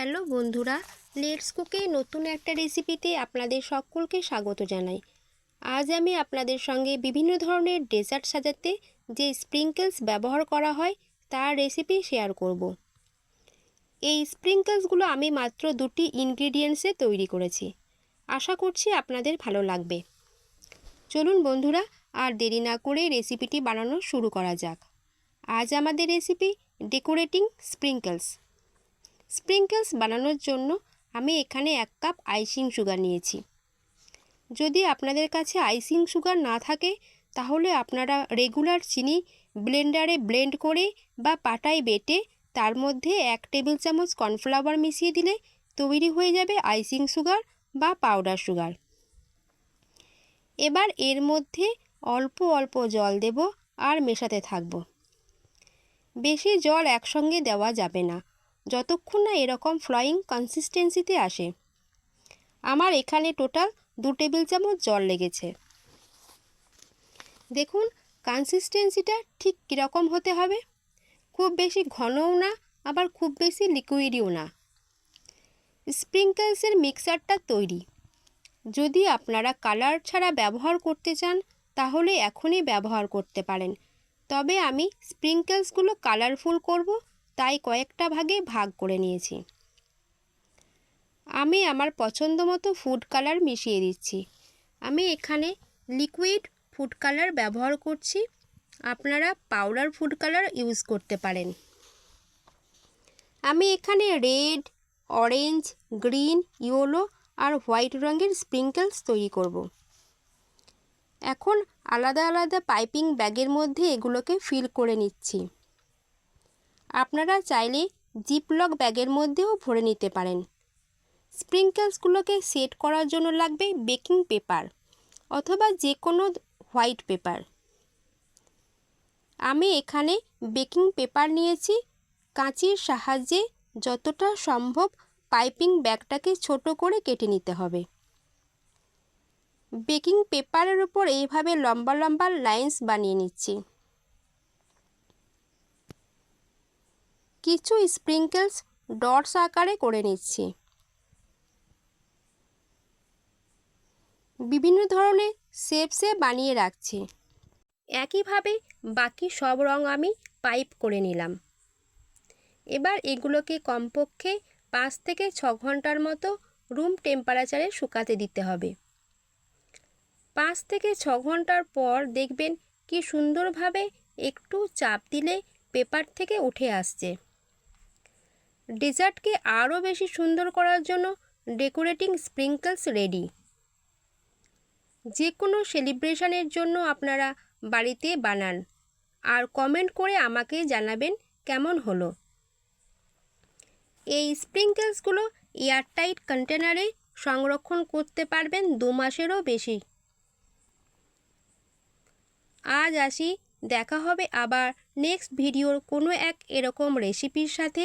Hello বন্ধুরা let's কুকে নতুন একটা রেসিপিতে আপনাদের সকলকে স্বাগত জানাই। আজ আমি আপনাদের সঙ্গে বিভিন্ন ধরনের ডেজার্ট সাজাতে যে স্প্রিঙ্কেলস ব্যবহার করা হয়, তার রেসিপি শেয়ার করব। এই স্প্রিঙ্কেলসগুলো আমি মাত্র দুটি ইনগ্রিডিয়েন্টসে তৈরি করেছি। আশা করছি আপনাদের ভালো লাগবে। চলুন বন্ধুরা, আর দেরি না করে রেসিপিটি বানানো শুরু করা যাক। আজ আমাদের রেসিপি ডেকোরেটিং স্প্রিঙ্কেলস স্প্রিঙ্কেলস বানানোর জন্য আমি এখানে এক কাপ আইসিং সুগার নিয়েছি। যদি আপনাদের কাছে আইসিং সুগার না থাকে, তাহলে আপনারা রেগুলার চিনি ব্লেন্ডারে ব্লেন্ড করে বা পাটায় বেটে তার মধ্যে এক টেবিল চামচ কর্নফ্লাওয়ার মিশিয়ে দিলে তৈরি হয়ে যাবে আইসিং সুগার বা পাউডার সুগার। এবার এর মধ্যে অল্প অল্প জল দেব আর মেশাতে থাকব। বেশি জল একসঙ্গে দেওয়া যাবে না। যতক্ষণ না এরকম ফ্লয়িং কনসিস্টেন্সিতে আসে। আমার এখানে টোটাল দু টেবিল চামচ জল লেগেছে। দেখুন কনসিস্টেন্সিটা ঠিক কীরকম হতে হবে? খুব বেশি ঘনও না, আবার খুব বেশি লিকুইডও না। স্প্রিঙ্কেলসের মিক্সারটা তৈরি। যদি আপনারা কালার ছাড়া ব্যবহার করতে চান, তাহলে এখনই ব্যবহার করতে পারেন। তবে আমি স্প্রিঙ্কেলসগুলো কালারফুল করব তাই কয়েকটা ভাগে ভাগ করে নিয়েছি। আমি আমার পছন্দ মতো ফুড কালার মিশিয়ে দিচ্ছি। আমি এখানে লিকুইড ফুড কালার ব্যবহার করছি। আপনারা পাউডার ফুড কালার ইউজ করতে পারেন। আমি এখানে রেড অরেঞ্জ গ্রিন ইয়েলো আর হোয়াইট রঙের স্প্রিঙ্কেলস তৈরি করব। এখন আলাদা আলাদা পাইপিং ব্যাগের মধ্যে এগুলোকে ফিল করে নিচ্ছি। আপনারা চাইলে জিপলক ব্যাগের মধ্যেও ভরে নিতে পারেন। স্প্রিঙ্কেলসগুলোকে সেট করার জন্য লাগবে বেকিং পেপার অথবা যে কোনো হোয়াইট পেপার আমি এখানে বেকিং পেপার নিয়েছি। কাঁচির সাহায্যে যতটা সম্ভব পাইপিং ব্যাগটাকে ছোট করে কেটে নিতে হবে। বেকিং পেপারের উপর এইভাবে লম্বা লম্বা লাইন্স বানিয়ে নিচ্ছি। কিছু স্প্রিঙ্কেলস ডটস আকারে করে নিচ্ছি। বিভিন্ন ধরনের শেপসে বানিয়ে রাখছি। একইভাবে বাকি সব রং আমি পাইপ করে নিলাম। এবার এগুলোকে কমপক্ষে পাঁচ থেকে ছ ঘণ্টার মতো রুম টেম্পারেচারে শুকাতে দিতে হবে। পাঁচ থেকে ছ ঘণ্টার পর দেখবেন কি সুন্দরভাবে একটু চাপ দিলে পেপার থেকে উঠে আসছে। ডেজার্টকে আরও বেশি সুন্দর করার জন্য ডেকোরেটিং স্প্রিঙ্কলস রেডি যে কোনো সেলিব্রেশনের জন্য আপনারা বাড়িতে বানান। আর কমেন্ট করে আমাকে জানাবেন কেমন হলো। এই স্প্রিঙ্কেলসগুলো এয়ারটাইট কন্টেনারে সংরক্ষণ করতে পারবেন দু মাসেরও বেশি। আজ আসি, দেখা হবে আবার নেক্সট ভিডিওর কোনো এক এরকম রেসিপির সাথে।